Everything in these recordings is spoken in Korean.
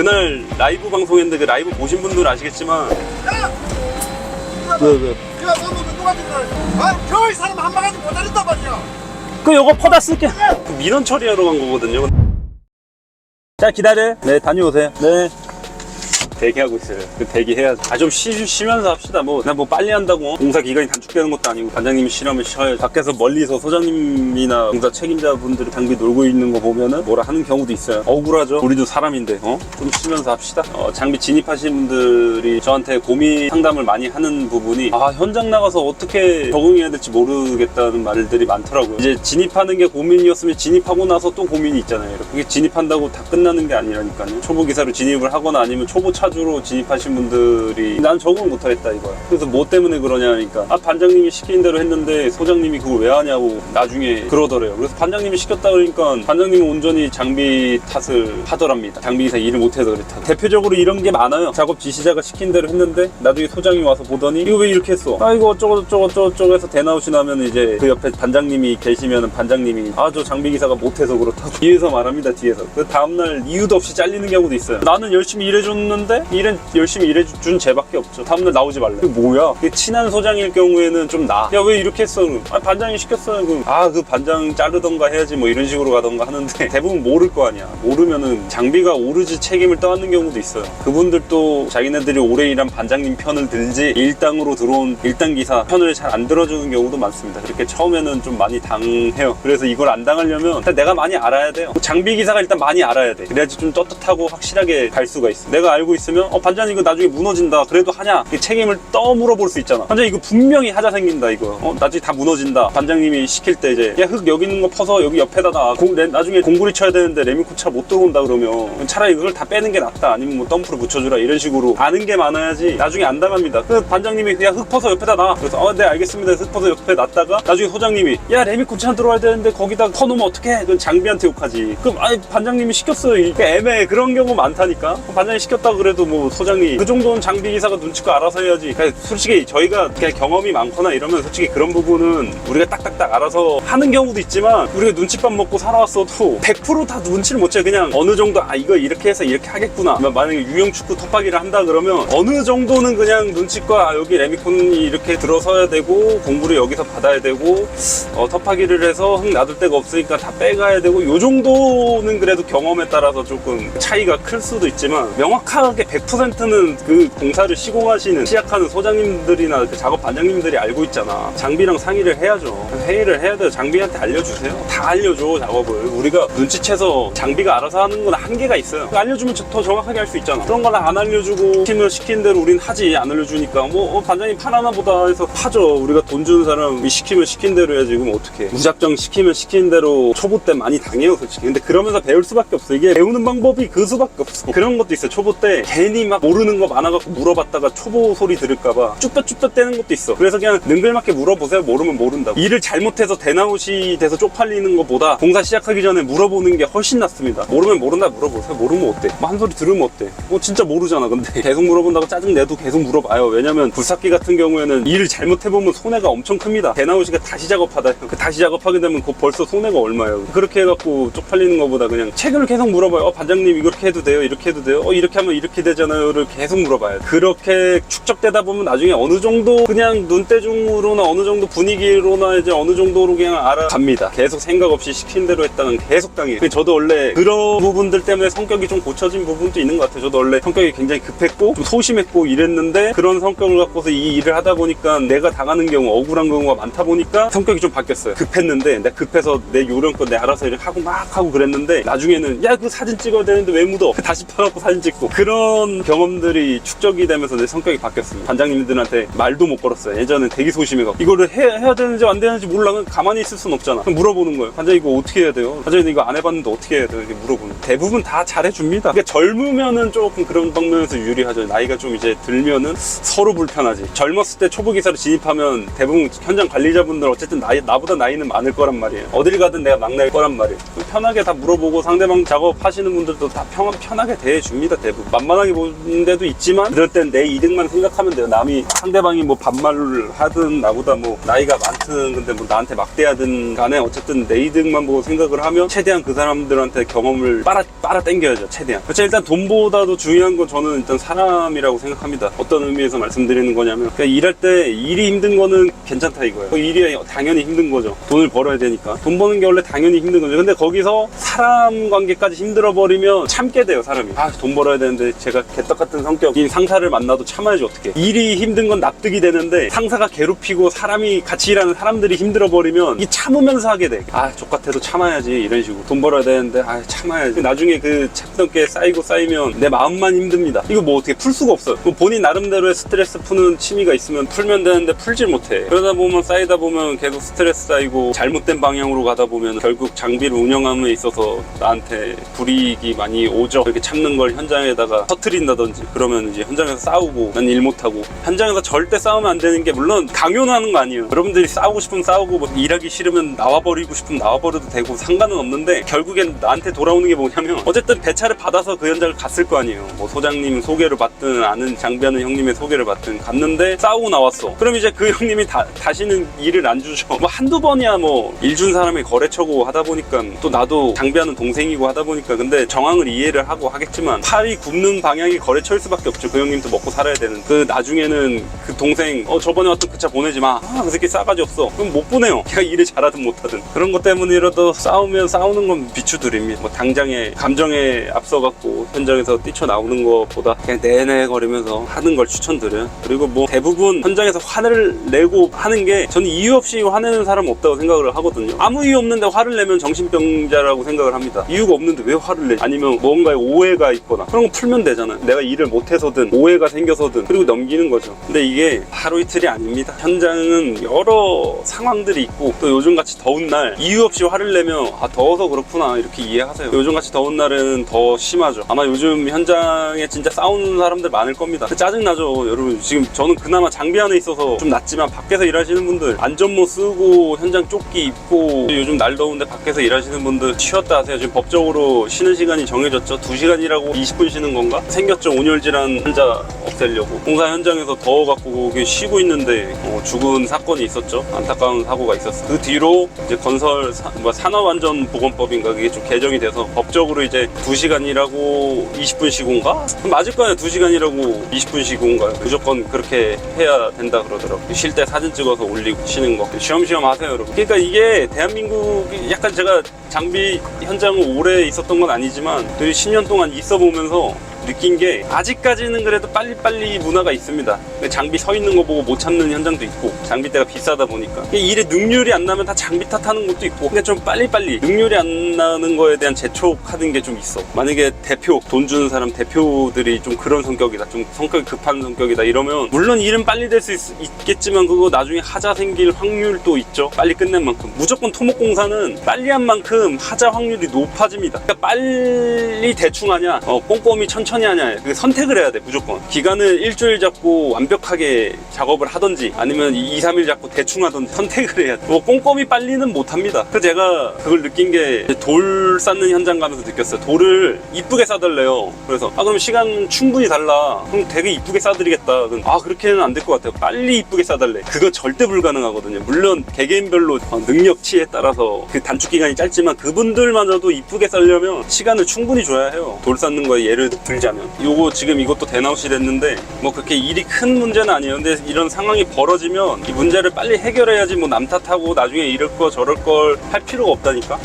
그날 라이브 방송했는데 그 라이브 보신 분들은 아시겠지만 야! 왜 왜? 야, 너도 누가 믿는 아, 겨울 사람 한 방아지 못 다닌단 말이야. 그 요거 퍼다 쓸게 그 민원 처리하러 간 거거든요 자 기다려 네 다녀오세요 네 대기하고 있어요. 그 대기해야죠. 아 좀 쉬면서 합시다. 뭐 그냥 뭐 빨리 한다고. 공사 기간이 단축되는 것도 아니고 반장님이 쉬라면 쉬어요. 밖에서 멀리서 소장님이나 공사 책임자분들이 장비 놀고 있는 거 보면은 뭐라 하는 경우도 있어요. 억울하죠. 우리도 사람인데 어? 좀 쉬면서 합시다. 어, 장비 진입하신 분들이 저한테 고민 상담을 많이 하는 부분이 아 현장 나가서 어떻게 적응해야 될지 모르겠다는 말들이 많더라고요. 이제 진입하는 게 고민이었으면 진입하고 나서 또 고민이 있잖아요. 그게 진입한다고 다 끝나는 게 아니라니까요. 초보 기사로 진입을 하거나 아니면 초보 차 주로 진입하신 분들이 난 적응을 못하겠다 이거야. 그래서 뭐 때문에 그러냐니까 아 반장님이 시키는 대로 했는데 소장님이 그걸 왜 하냐고 나중에 그러더래요. 그래서 반장님이 시켰다 그러니까 반장님은 온전히 장비 탓을 하더랍니다. 장비 기사 일을 못해서 그랬다 대표적으로 이런 게 많아요. 작업 지시자가 시킨 대로 했는데 나중에 소장이 와서 보더니 이거 왜 이렇게 했어? 아 이거 어쩌고 저쩌고 저쩌고 해서 대나웃이 나면 이제 그 옆에 반장님이 계시면 반장님이 아 저 장비 기사가 못해서 그렇다고. 뒤에서 말합니다 뒤에서. 그 다음날 이유도 없이 잘리는 경우도 있어요. 나는 열심히 일해줬는데 일은 열심히 일해준 쟤밖에 없죠. 다음날 나오지 말래. 그게 뭐야? 그게 친한 소장일 경우에는 좀 나아 야왜 이렇게 했어? 아 반장이 시켰어요 아그 반장 자르던가 해야지 뭐 이런 식으로 가던가 하는데 대부분 모를 거 아니야. 모르면은 장비가 오르지 책임을 떠안는 경우도 있어요. 그분들도 자기네들이 오래 일한 반장님 편을 들지 일당으로 들어온 일당 기사 편을 잘 안 들어주는 경우도 많습니다. 그렇게 처음에는 좀 많이 당해요. 그래서 이걸 안 당하려면 일단 내가 많이 알아야 돼요. 장비 기사가 일단 많이 알아야 돼. 그래야지 좀 떳떳하고 확실하게 갈 수가 있어 내가 알고 있 으면 어 반장님 이거 나중에 무너진다. 그래도 하냐? 이 책임을 떠 물어볼 수 있잖아. 반장 이거 분명히 하자 생긴다 이거. 어 나중에 다 무너진다. 반장님이 시킬 때 이제 야 흙 여기 있는 거 퍼서 여기 옆에다 놔 공, 레- 나중에 공구리 쳐야 되는데 레미코차 못 들어온다 그러면 차라리 그걸 다 빼는 게 낫다. 아니면 뭐 덤프를 붙여주라 이런 식으로 아는 게 많아야지 나중에 안 당합니다. 그 반장님이 그냥 흙 퍼서 옆에다 놔. 그래서 어 네 알겠습니다. 흙 퍼서 옆에 놨다가 나중에 소장님이 야 레미코차 들어와야 되는데 거기다 퍼놓으면 어떡해? 그건 장비한테 욕하지. 그럼 아니 반장님이 시켰어요. 이게 애매해. 그런 경우 많다니까. 반장이 시켰다 그래 도 뭐 소장이 그 정도는 장비 기사가 눈치껏 알아서 해야지. 그러니까 솔직히 저희가 그냥 경험이 많거나 이러면 솔직히 그런 부분은 우리가 딱딱딱 알아서 하는 경우도 있지만 우리가 눈칫밥 먹고 살아왔어도 100%다 눈치를 못 채요 그냥 어느 정도 아 이거 이렇게 해서 이렇게 하겠구나. 만약에 유형 축구 톱하기를 한다 그러면 어느 정도는 그냥 눈치껏 아, 여기 레미콘이 이렇게 들어서야 되고 공구를 여기서 받아야 되고 어, 톱하기를 해서 흙 놔둘 데가 없으니까 다 빼가야 되고 요 정도는 그래도 경험에 따라서 조금 차이가 클 수도 있지만 명확하게 100%는 그 공사를 시공하시는 시작하는 소장님들이나 그 작업 반장님들이 알고 있잖아. 장비랑 상의를 해야죠. 회의를 해야 돼요. 장비한테 알려주세요. 다 알려줘 작업을. 우리가 눈치채서 장비가 알아서 하는 건 한계가 있어요. 알려주면 더 정확하게 할 수 있잖아. 그런 걸안 알려주고 시키면 시키는 대로 우린 하지 안 알려주니까. 뭐 어, 반장님 파나나 보다 해서 파죠. 우리가 돈 주는 사람이 시키면 시킨 대로 해야지 그럼 어떡해. 무작정 시키면 시키는 대로 초보 때 많이 당해요 솔직히. 근데 그러면서 배울 수밖에 없어. 이게 배우는 방법이 그 수밖에 없어. 그런 것도 있어 초보 때 괜히 막 모르는 거 많아갖고 물어봤다가 초보 소리 들을까봐 쭈뼛쭈뼛 대는 것도 있어. 그래서 그냥 능글맞게 물어보세요. 모르면 모른다고. 일을 잘못해서 대나웃이 돼서 쪽팔리는 것보다 공사 시작하기 전에 물어보는 게 훨씬 낫습니다. 모르면 모른다 물어보세요. 모르면 어때? 뭐 한 소리 들으면 어때? 뭐 진짜 모르잖아 근데. 계속 물어본다고 짜증 내도 계속 물어봐요. 왜냐면 굴삭기 같은 경우에는 일을 잘못해보면 손해가 엄청 큽니다. 대나웃이가 다시 작업하다 그 다시 작업하게 되면 그 벌써 손해가 얼마예요? 그렇게 해갖고 쪽팔리는 것보다 그냥 책을 계속 물어봐요. 어 반장님 이렇게 해도 돼요? 이렇게 해도 돼요? 어 이렇게 하면 이렇게 되잖아요를 계속 물어봐요. 그렇게 축적되다 보면 나중에 어느 정도 그냥 눈대중으로나 어느 정도 분위기로나 이제 어느 정도로 그냥 알아갑니다. 계속 생각 없이 시킨 대로 했다는 계속 당해요 저도 원래 그런 부분들 때문에 성격이 좀 고쳐진 부분도 있는 것 같아요. 저도 원래 성격이 굉장히 급했고 좀 소심했고 이랬는데 그런 성격을 갖고서 이 일을 하다 보니까 내가 당하는 경우 억울한 경우가 많다 보니까 성격이 좀 바뀌었어요. 급했는데 내가 급해서 내 요령껏 내 알아서 이렇게 하고 막 하고 그랬는데 나중에는 야 그 사진 찍어야 되는데 왜 묻어? 그 다시 파갖고 사진 찍고. 그런 경험들이 축적이 되면서 내 성격이 바뀌었습니다. 반장님들한테 말도 못 걸었어요. 예전엔 되게 소심해갖고. 이거를 해, 해야 되는지 안 되는지 몰라 그냥 가만히 있을 순 없잖아. 그럼 물어보는 거예요. 반장 이거 어떻게 해야 돼요? 반장님 이거 안 해봤는데 어떻게 해야 돼요? 이렇게 물어보는 거예요. 대부분 다 잘해줍니다. 그러니까 젊으면은 조금 그런 방면에서 유리하죠. 나이가 좀 이제 들면은 서로 불편하지. 젊었을 때 초보 기사로 진입하면 대부분 현장 관리자분들 어쨌든 나이, 나보다 나이는 많을 거란 말이에요. 어딜 가든 내가 막내일 거란 말이에요. 편하게 다 물어보고 상대방 작업하시는 분들도 다 평, 편하게 대해줍니다 대부분. 만만한 불안하게 보는 데도 있지만 그럴 땐 내 이득만 생각하면 돼요. 남이 상대방이 뭐 반말을 하든 나보다 뭐 나이가 많든 근데 뭐 나한테 막대하든 간에 어쨌든 내 이득만 보고 생각을 하면 최대한 그 사람들한테 경험을 빨아 빨아 당겨야죠. 최대한. 그렇죠. 일단 돈보다도 중요한 건 저는 일단 사람이라고 생각합니다. 어떤 의미에서 말씀드리는 거냐면 그냥 일할 때 일이 힘든 거는 괜찮다 이거예요. 그 일이 당연히 힘든 거죠. 돈을 벌어야 되니까. 돈 버는 게 원래 당연히 힘든 거죠. 근데 거기서 사람 관계까지 힘들어 버리면 참게 돼요, 사람이. 아, 돈 벌어야 되는데 제가 개떡 같은 성격인 상사를 만나도 참아야지 어떻게. 일이 힘든 건 납득이 되는데 상사가 괴롭히고 사람이 같이 일하는 사람들이 힘들어 버리면 이 참으면서 하게 돼. 아, 족같아도 참아야지 이런 식으로. 돈 벌어야 되는데 아, 참아야지. 나중에 그 참던 게 쌓이고 쌓이면 내 마음만 힘듭니다. 이거 뭐 어떻게 풀 수가 없어요. 뭐 본인 나름대로의 스트레스 푸는 취미가 있으면 풀면 되는데 풀질 못해. 그러다 보면 쌓이다 보면 계속 스트레스 쌓이고 잘못된 방향으로 가다 보면 결국 장비를 운영함에 있어서 나한테 불이익이 많이 오죠. 이렇게 참는 걸 현장에다가 터트린다든지 그러면 이제 현장에서 싸우고 난 일 못하고 현장에서 절대 싸우면 안 되는 게 물론 강요하는 거 아니에요. 여러분들이 싸우고 싶으면 싸우고 뭐 일하기 싫으면 나와버리고 싶으면 나와버려도 되고 상관은 없는데 결국엔 나한테 돌아오는 게 뭐냐면 어쨌든 배차를 받아서 그 현장을 갔을 거 아니에요. 뭐 소장님 소개를 받든 아는 장비하는 형님의 소개를 받든 갔는데 싸우고 나왔어. 그럼 이제 그 형님이 다, 다시는 일을 안 주죠. 뭐 한두 번이야 뭐 일 준 사람이 거래처고 하다 보니까 또 나도 장비하는 동생이고 하다 보니까 근데 정황을 이해를 하고 하겠지만 팔이 굽는 방향이 거래처일 수밖에 없죠. 그 형님도 먹고 살아야 되는. 그 나중에는 그 동생 어 저번에 왔던 그 차 보내지 마. 아 그 새끼 싸가지 없어. 그럼 못 보내요. 걔가 일을 잘하든 못하든 그런 것 때문이라도 싸우면 싸우는 건 비추드립니다. 뭐 당장에 감정에 앞서갖고 현장에서 뛰쳐나오는 것보다 그냥 내내 거리면서 하는 걸 추천드려요. 그리고 뭐 대부분 현장에서 화를 내고 하는 게 저는 이유 없이 화내는 사람 없다고 생각을 하거든요. 아무 이유 없는데 화를 내면 정신병자라고 생각을 합니다. 이유가 없는데 왜 화를 내? 아니면 뭔가에 오해가 있거나 그런 거 풀면 되잖아요. 내가 일을 못해서든 오해가 생겨서든 그리고 넘기는 거죠. 근데 이게 하루 이틀이 아닙니다. 현장은 여러 상황들이 있고 또 요즘같이 더운 날 이유 없이 화를 내면 아 더워서 그렇구나 이렇게 이해하세요. 요즘같이 더운 날에는 더 심하죠. 아마 요즘 현장에 진짜 싸우는 사람들 많을 겁니다. 짜증나죠. 여러분 지금 저는 그나마 장비 안에 있어서 좀 낫지만 밖에서 일하시는 분들 안전모 쓰고 현장 조끼 입고 요즘 날 더운데 밖에서 일하시는 분들 쉬었다 하세요. 지금 법적으로 쉬는 시간이 정해졌죠. 2시간이라고 20분 쉬는 건가? 생겼죠. 온열질환 환자 없애려고. 공사 현장에서 더워갖고 쉬고 있는데 어, 죽은 사건이 있었죠. 안타까운 사고가 있었어. 그 뒤로 이제 건설 사- 뭐 산업안전보건법인가 그게 좀 개정이 돼서 법적으로 이제 2시간이라고 20분 쉬고인가? 그럼 맞을 거아요 2시간이라고 20분 쉬고인가? 무조건 그렇게 해야 된다 그러더라고요. 쉴 때 사진 찍어서 올리고 쉬는 거. 쉬엄쉬엄 하세요, 여러분. 그러니까 이게 대한민국이 약간 제가 장비 현장을 오래 있었던 건 아니지만 되게 10년 동안 있어 보면서 느낀 게 아직까지는 그래도 빨리빨리 문화가 있습니다. 장비 서 있는 거 보고 못 참는 현장도 있고 장비대가 비싸다 보니까 일에 능률이 안 나면 다 장비 탓하는 것도 있고 그러니까 좀 빨리빨리 능률이 안 나는 거에 대한 재촉하는 게 좀 있어. 만약에 대표 돈 주는 사람 대표들이 좀 그런 성격이다, 좀 성격이 급한 성격이다 이러면 물론 일은 빨리 될 수 있겠지만 그거 나중에 하자 생길 확률도 있죠. 빨리 끝낸 만큼 무조건 토목공사는 빨리 한 만큼 하자 확률이 높아집니다. 그러니까 빨리 대충 하냐, 어, 꼼꼼히 천천히 하냐, 그 선택을 해야 돼 무조건. 기간을 일주일 잡고 완벽하게 작업을 하든지 아니면 2, 3일 잡고 대충 하든지 선택을 해야 돼. 뭐 꼼꼼히 빨리는 못합니다. 그래서 제가 그걸 느낀 게 돌 쌓는 현장 가면서 느꼈어요. 돌을 이쁘게 싸달래요. 그래서 아 그럼 시간 충분히 달라. 그럼 되게 이쁘게 싸드리겠다. 그럼 아 그렇게는 안 될 것 같아요. 빨리 이쁘게 싸달래. 그거 절대 불가능하거든요. 물론 개개인별로 어, 능력치에 따라서 그 단축 기간이 짧지만 그분들마저도 이쁘게 싸려면 시간을 충분히 줘야 해요. 돌 쌓는 거에 예를 들 자면 요거 지금 이것도 대나웃이 됐는데 뭐 그렇게 일이 큰 문제는 아니에요. 근데 이런 상황이 벌어지면 이 문제를 빨리 해결해야지 뭐 남 탓하고 나중에 이럴 거 저럴 걸 할 필요가 없다니까.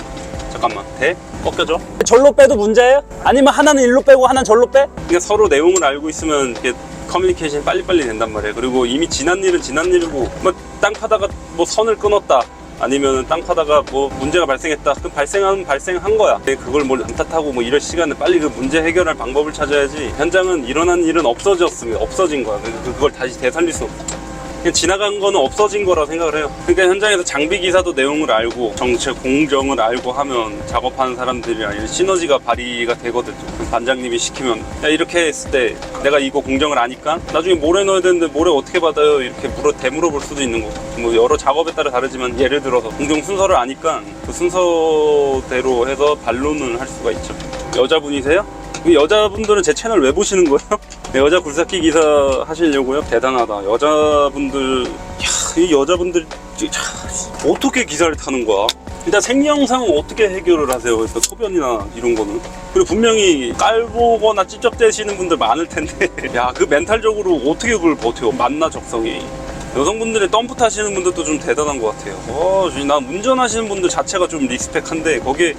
잠깐만 대 꺾여져 절로 빼도 문제예요? 아니면 하나는 일로 빼고 하나는 절로 빼? 그러니까 서로 내용을 알고 있으면 이렇게 커뮤니케이션이 빨리빨리 된단 말이에요 그리고 이미 지난 일은 지난 일이고 뭐 땅 파다가 뭐 선을 끊었다 아니면 땅 파다가 뭐 문제가 발생했다. 그럼 발생하면 발생한 거야. 그걸 뭘 남탓하고 뭐 이럴 시간에 빨리 그 문제 해결할 방법을 찾아야지. 현장은 일어난 일은 없어졌습니다 없어진 거야. 그걸 다시 되살릴 수 없어 지나간 거는 없어진 거라 생각을 해요. 그러니까 현장에서 장비 기사도 내용을 알고 정체 공정을 알고 하면 작업하는 사람들이랑 시너지가 발휘가 되거든요. 반장님이 시키면 야 이렇게 했을 때 내가 이거 공정을 아니까 나중에 모래 넣어야 되는데 모래 어떻게 받아요? 이렇게 물어 되물어볼 수도 있는 거고 뭐 여러 작업에 따라 다르지만 예를 들어서 공정 순서를 아니까 그 순서대로 해서 반론을 할 수가 있죠. 여자분이세요? 그 여자분들은 제 채널 왜 보시는 거예요? 네, 여자 굴삭기 기사 하시려고요? 대단하다. 여자분들, 야, 이 여자분들, 참, 어떻게 기사를 타는 거야? 일단 생리현상은 어떻게 해결을 하세요? 그러니까 소변이나 이런 거는. 그리고 분명히 깔보거나 찝쩍대시는 분들 많을 텐데, 야, 그 멘탈적으로 어떻게 그걸 버텨? 만나 적성이. 여성분들이 덤프 타시는 분들도 좀 대단한 것 같아요. 어, 난 운전하시는 분들 자체가 좀 리스펙한데 거기에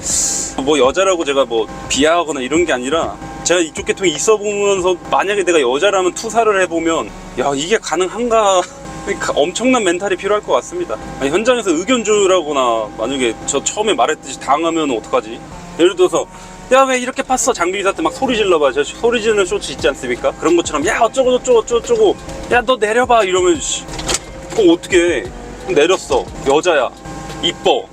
뭐 여자라고 제가 뭐 비하하거나 이런 게 아니라 제가 이쪽 계통에 있어 보면서 만약에 내가 여자라면 투사를 해보면 야 이게 가능한가 그러니까 엄청난 멘탈이 필요할 것 같습니다. 아니, 현장에서 의견 주라거나 만약에 저 처음에 말했듯이 당하면 어떡하지? 예를 들어서 야 왜 이렇게 팠어 장비기사 때막 소리 질러봐. 저 소리 지르는 쇼츠 있지 않습니까? 그런 것처럼 야 어쩌고 저쩌고 어쩌고 야 너 내려봐. 이러면 씨, 그럼 어떻게 내렸어. 여자야. 이뻐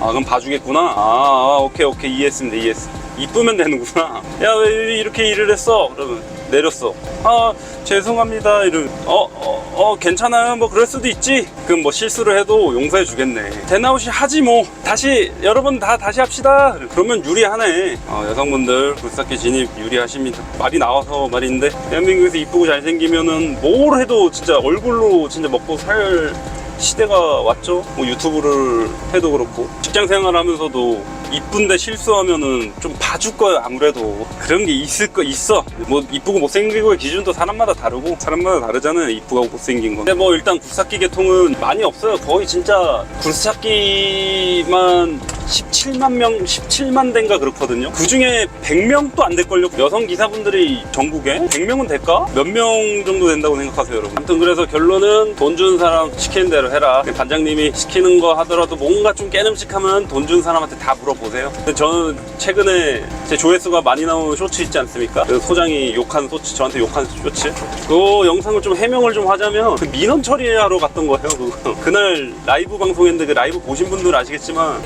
아 그럼 봐주겠구나? 아, 아, 오케이 오케이. 이해했습니다 이해했어 이쁘면 되는구나. 야 왜 이렇게 일을 했어? 그러면 내렸어. 아 죄송합니다. 이러면 어, 어, 어 괜찮아요. 뭐 그럴 수도 있지. 그럼 뭐 실수를 해도 용서해 주겠네. 대나우시 하지 뭐. 다시 여러분 다 다시 합시다. 그러면 유리하네. 어, 여성분들 굴삭기 진입 유리하십니다. 말이 나와서 말인데 대한민국에서 이쁘고 잘생기면은 뭘 해도 진짜 얼굴로 진짜 먹고 살 시대가 왔죠. 뭐 유튜브를 해도 그렇고 직장 생활하면서도 이쁜데 실수하면은 좀 봐줄 거예요. 아무래도 그런 게 있을 거 있어. 뭐 이쁘고 못생기고의 기준도 사람마다 다르고 사람마다 다르잖아요. 이쁘고 못생긴 건. 근데 뭐 일단 굴삭기 계통은 많이 없어요. 거의 진짜 굴삭기만 17만 명, 17만 대인가 그렇거든요. 그 중에 100명도 안 될걸요. 여성 기사분들이 전국에 100명은 될까? 몇 명 정도 된다고 생각하세요, 여러분? 아무튼 그래서 결론은 돈준 사람 시키는 대로 해라. 반장님이 시키는 거 하더라도 뭔가 좀 깨름직하면 돈준 사람한테 다 물어보세요. 근데 저는 최근에 제 조회수가 많이 나온 쇼츠 있지 않습니까? 그 소장이 욕한 쇼츠, 저한테 욕한 쇼츠. 그 영상을 좀 해명을 좀 하자면 그 민원 처리하러 갔던 거예요, 그거. 그날 라이브 방송했는데 그 라이브 보신 분들은 아시겠지만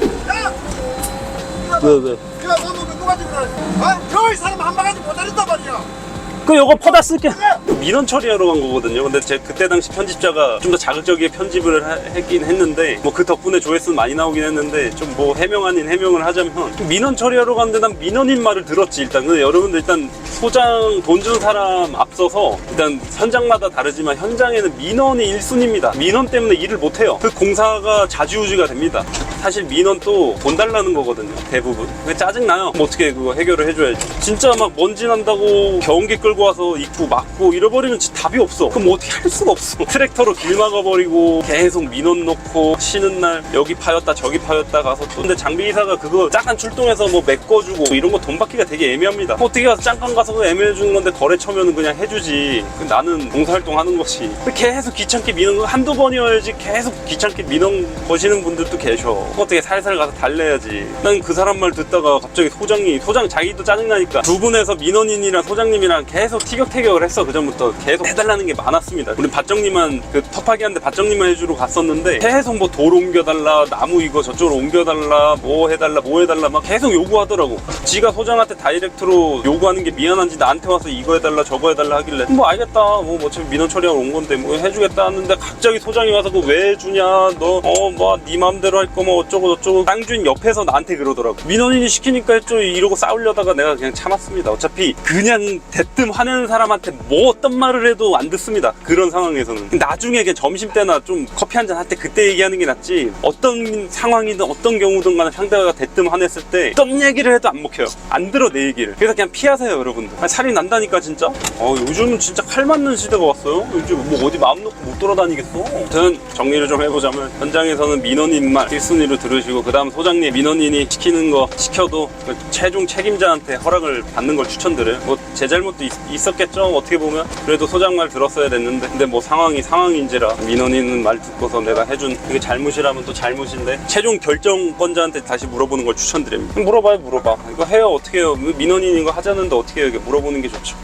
야! 네, 네. 야, 너는 그거 가지고 그래. 어? 겨울 사람 한 방아지 못 다닌단 말이야. 그 요거 퍼다 쓸게. 민원 처리하러 간 거거든요. 근데 제 그때 당시 편집자가 좀 더 자극적이게 편집을 하- 했긴 했는데 뭐 그 덕분에 조회수는 많이 나오긴 했는데 좀 뭐 해명 아닌 해명을 하자면 좀 민원 처리하러 갔는데 난 민원인 말을 들었지 일단. 근데 여러분들 일단 소장 돈 준 사람 앞서서 일단 현장마다 다르지만 현장에는 민원이 1순위입니다. 민원 때문에 일을 못해요. 그 공사가 자주유지가 됩니다. 사실 민원 또 돈 달라는 거거든요 대부분. 짜증나요. 뭐 어떻게 그거 해결을 해줘야지. 진짜 막 먼지 난다고 경운기 끌고 와서 입구 막고 잃어버리면 진짜 답이 없어. 그럼 뭐 어떻게 할 수가 없어. 트랙터로 길 막아버리고 계속 민원 놓고 쉬는 날 여기 파였다 저기 파였다 가서 또 근데 장비기사가 그거 잠깐 출동해서 뭐 메꿔주고 뭐 이런 거 돈 받기가 되게 애매합니다. 뭐 어떻게 가서 잠깐 가서 그거 애매해 주는 건데 거래처면은 그냥 해주지. 그 나는 봉사활동 하는 것이 계속 귀찮게 민원 거 한두 번이어야지 계속 귀찮게 민원 거시는 분들도 계셔. 어떻게 살살 가서 달래야지. 난 그 사람 말 듣다가 갑자기 소장이 소장 자기도 짜증나니까 두 분에서 민원인이랑 소장님이랑 계속 티격태격을 했어 그전부터. 계속 해달라는 게 많았습니다. 우리 밭정님만 그 터파기 한데 밭정님만 해주러 갔었는데 계속 뭐 돌 옮겨달라 나무 이거 저쪽으로 옮겨달라 뭐 해달라 뭐 해달라 막 계속 요구하더라고. 지가 소장한테 다이렉트로 요구하는 게 미안한지 나한테 와서 이거 해달라 저거 해달라 하길래 뭐 알겠다 뭐 어차피 민원 처리하러 온 건데 뭐 해주겠다 하는데 갑자기 소장이 와서 그거 왜 해주냐 너 어 뭐네 맘대로 할 거 뭐 어쩌고 저쩌고. 땅주인 옆에서 나한테 그러더라고. 민원인이 시키니까 했죠 이러고 싸우려다가 내가 그냥 참았습니다. 어차피 그냥 대뜸 화내는 사람한테 뭐 어떤 말을 해도 안 듣습니다. 그런 상황에서는. 나중에 그냥 점심 때나 좀 커피 한 잔 할 때 그때 얘기하는 게 낫지 어떤 상황이든 어떤 경우든 간에 상대가 대뜸 화냈을 때 어떤 얘기를 해도 안 먹혀요. 안 들어 내 얘기를. 그래서 그냥 피하세요 여러분들. 아니, 살이 난다니까 진짜? 어 요즘은 진짜 칼 맞는 시대가 왔어요. 요즘 뭐 어디 마음 놓고 못 돌아다니겠어? 아무튼 정리를 좀 해보자면 현장에서는 민원인 말 1순위로 들으시고 그 다음 소장님 민원인이 시키는 거 시켜도 그 최종 책임자한테 허락을 받는 걸 추천드려요. 뭐 제 잘못도 있, 었겠죠. 어떻게 보면 그래도 소장 말 들었어야 됐는데 근데 뭐 상황이 상황인지라 민원인은 말 듣고서 내가 해준 그게 잘못이라면 또 잘못인데 최종 결정권자한테 다시 물어보는 걸 추천드립니다. 물어봐요 물어봐. 이거 해요 어떻게 해요? 민원인 이거 하자는데 어떻게 해요? 이게 물어보는 게 좋죠